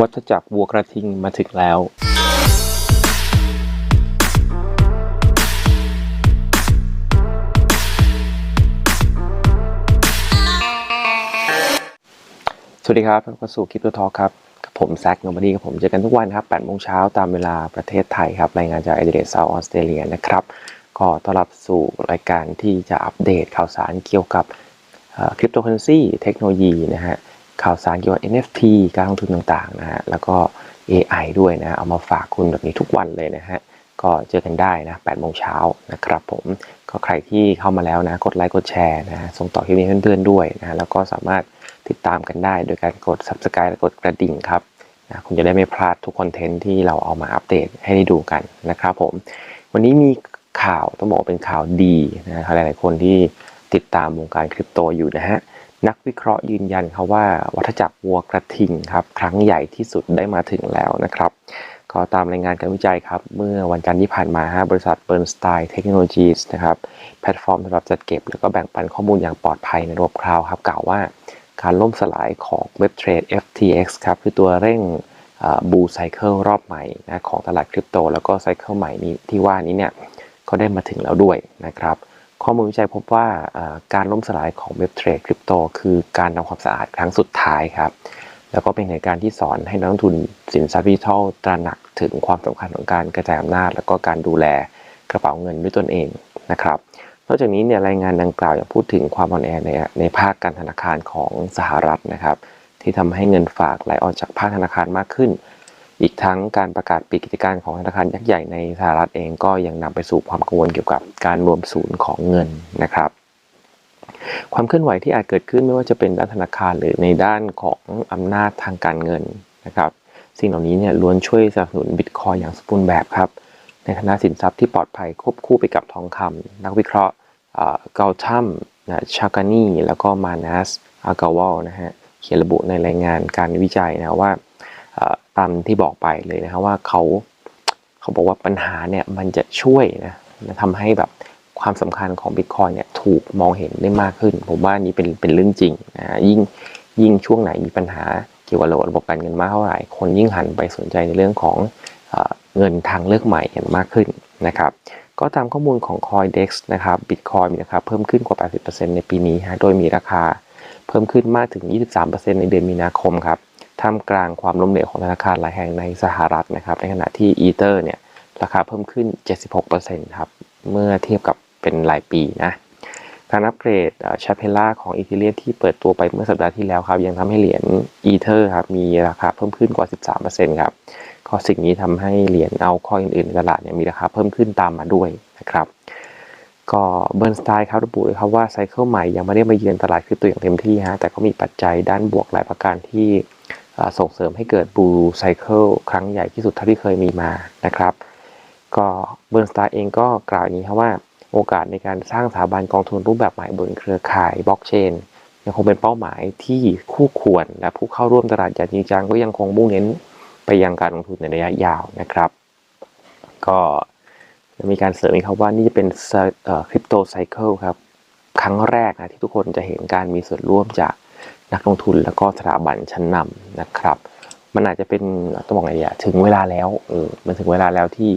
วัฏจักรวัวกระทิงมาถึงแล้ว สวัสดีครับเข้าสู่คลิปตัวทอครับ กับผมแซคโนบดีกับผมเจอกันทุกวันครับ8โมงเช้าตามเวลาประเทศไทยครับ รายงานจากไอเดรเซาออสเตรเลียนะครับ ก็ต้อนรับสู่รายการที่จะอัปเดตข่าวสารเกี่ยวกับคริปโตเคอเรนซีเทคโนโลยีนะฮะ ข่าวสารเกี่ยวกับ NFT การลงทุนต่างๆนะฮะแล้วก็ AI ด้วยนะเอามาฝากคุณแบบนี้ทุกวันเลยนะฮะก็เจอกันได้นะ8โมงเช้านะครับผมก็ใครที่เข้ามาแล้วนะกดไลค์กดแชร์นะส่งต่อคลิปนี้ให้เพื่อนๆด้วยนะแล้วก็สามารถติดตามกันได้โดยการกด subscribe และกดกระดิ่งครับนะคุณจะได้ไม่พลาดทุกคอนเทนต์ที่เราเอามาอัปเดตให้ได้ดูกันนะครับผมวันนี้มีข่าวต้องบอกเป็นข่าวดีนะหลายๆคนที่ติดตามวงการคริปโตอยู่นะฮะ นักวิเคราะห์ยืนยันครับว่า วัฏจักรวัวกระทิงครับครั้งใหญ่ที่สุดได้มาถึงแล้วนะครับ ก็ตามรายงานการวิจัยครับ เมื่อวันจันทร์ที่ผ่านมาฮะบริษัท Bernstein Technologies นะครับแพลตฟอร์มสำหรับจัดเก็บ แล้วก็แบ่งปันข้อมูลอย่างปลอดภัยในระบบคลาวครับกล่าวว่าการล่มสลายของเว็บเทรด FTX ครับคือตัวเร่งบูไซเคิลรอบใหม่นะของตลาดคริปโต แล้วก็ไซเคิลใหม่นี้ที่ว่านี้เนี่ยก็ได้มาถึงแล้วด้วยนะครับ ข้อมูลวิจัยพบว่าการล่มสลายของเว็บเทรดคริปโตคือการทำความสะอาดครั้งสุดท้ายครับ แล้วก็เป็นเหตุการณ์ที่สอนให้นักลงทุนสินทรัพย์ดิจิทัลตระหนักถึงความสำคัญของการกระจายอำนาจ แล้วก็การดูแลกระเป๋าเงินด้วยตนเองนะครับนอกจากนี้เนี่ยรายงานดังกล่าวยังพูดถึงความอ่อนแอในในภาคการธนาคารของสหรัฐนะครับ ที่ทำให้เงินฝากไหลออกจากภาคธนาคารมากขึ้น อีกทั้งการประกาศปิดกิจการของธนาคารยักษ์ใหญ่ในสหรัฐเองก็ยังนำไปสู่ความกังวลเกี่ยวกับการรวมศูนย์ของเงินนะครับ ความเคลื่อนไหวที่อาจเกิดขึ้นไม่ว่าจะเป็นด้านธนาคารหรือในด้านของอำนาจทางการเงินนะครับ สิ่งเหล่านี้เนี่ยล้วนช่วยสนับสนุนบิตคอยอย่างสมบูรณ์แบบครับ ในฐานะสินทรัพย์ที่ปลอดภัยควบคู่ไปกับทองคำนักวิเคราะห์เกาทัมนะชากานีแล้วก็มานัสอากาวอลนะฮะเขียนระบุในรายงานการวิจัยนะว่า ตามที่บอกไปเลยนะครับว่าเขาเขาบอกว่าปัญหาเนี่ยมันจะช่วยนะทำให้แบบความสำคัญของบิตคอยเนี่ยถูกมองเห็นได้มากขึ้น ผมว่านี้เป็นเป็นเรื่องจริงนะยิ่งยิ่งช่วงไหนมีปัญหาเกี่ยวกับระบบการเงินมากเท่าไหร่คนยิ่งหันไปสนใจในเรื่องของเงินทางเลือกใหม่กันมากขึ้นนะครับก็ตามข้อมูลของ Coindex นะครับ Bitcoin มีราคาเพิ่มขึ้นกว่า 80%ในปีนี้ฮะโดยมีราคาเพิ่มขึ้นมากถึง 23%ในเดือนมีนาคมครับ ท่ามกลางความล้มเหลวของธนาคารหลายแห่งในสหรัฐนะครับ ในขณะที่ Ether เนี่ยราคาเพิ่มขึ้น 76%ครับ เมื่อเทียบกับเป็นรายปีนะ การอัปเกรดชาเพล่าของอีเทเรียที่เปิดตัวไปเมื่อสัปดาห์ที่แล้วครับ ยังทำให้เหรียญ Ether ครับมีราคาเพิ่มขึ้นกว่า 13%ครับก็สิ่งนี้ทำให้เหรียญเอาคอยอื่นๆในตลาดเนี่ยมีราคาเพิ่มขึ้นตามมาด้วยนะครับก็เบิร์นสไตล์ครับระบุเลยครับว่าไซเคิลใหม่ยังไม่ได้มาเยือนตลาดคริปโตอย่างเต็มที่ฮะแต่ก็มีปัจจัยด้านบวกหลายประการที่ ส่งเสริมให้เกิดบูไซเคิลครั้งใหญ่ที่สุดเท่าที่เคยมีมานะครับ ก็เบิร์นสไตล์เองก็กล่าวอย่างนี้ครับว่าโอกาสในการสร้างสถาบันกองทุนรูปแบบใหม่บนเครือข่ายบล็อกเชนยังคงเป็นเป้าหมายที่คู่ควร และผู้เข้าร่วมตลาดอย่างจริงจังก็ยังคงมุ่งเน้นไปยังการลงทุนในระยะยาวนะครับ ก็มีการเสริมอีกครับว่านี่จะเป็นคริปโตไซเคิลครับ ครั้งแรกนะที่ทุกคนจะเห็นการมีส่วนร่วมจาก นักลงทุนแล้วก็สถาบันชั้นนำนะครับ มันอาจจะเป็นต้องบอกไงดีถึงเวลาแล้วเออมันถึงเวลาแล้วที่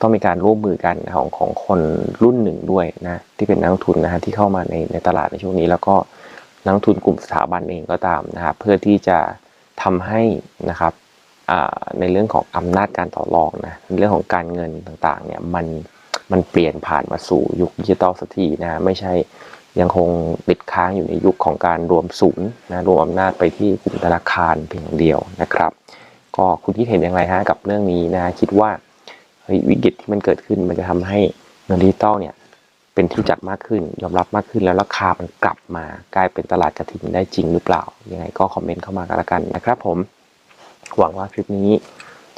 ต้องมีการร่วมมือกันของของคนรุ่นหนึ่งด้วยนะที่เป็นนักลงทุนนะฮะที่เข้ามาในในตลาดในช่วงนี้ แล้วก็นักลงทุนกลุ่มสถาบันเองก็ตามนะครับเพื่อที่จะทำให้นะครับในเรื่องของอำนาจการต่อรองนะในเรื่องของการเงินต่างๆเนี่ยมันมันเปลี่ยนผ่านมาสู่ยุคดิจิตอลสักทีนะไม่ใช่ ยังคงติดค้างอยู่ในยุคของการรวมศูนย์นะรวมอำนาจไปที่กลุ่มธนาคารเพียงเดียวนะครับ ก็คุณคิดเห็นอย่างไรฮะกับเรื่องนี้นะคิดว่าวิกฤตที่มันเกิดขึ้นมันจะทำให้เงินดิจิตอลเนี่ยเป็นที่จักมากขึ้น ยอมรับมากขึ้นแล้วราคามันกลับมากลายเป็นตลาดกระถิ่นได้จริงหรือเปล่า ยังไงก็คอมเมนต์เข้ามากันละกันนะครับผม หวังว่าคลิปนี้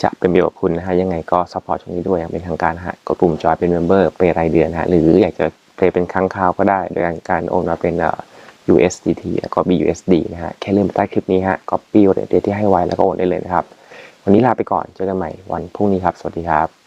จะเป็นประโยชน์กับคุณนะฮะยังไงก็ซัพพอร์ตช่องนี้ด้วยอย่างเป็นทางการฮะกดปุ่มจอยเป็นเมมเบอร์เปรายเดือนฮะหรืออยากจะ เทรดเป็นครั้งคราวก็ได้ โดยการโอนมาเป็น USDT แล้วก็ BUSD นะฮะ แค่เริ่มใต้คลิปนี้ฮะ copy เดทที่ให้ไว้แล้วก็โอนได้เลยนะครับ วันนี้ลาไปก่อน เจอกันใหม่วันพรุ่งนี้ครับ สวัสดีครับ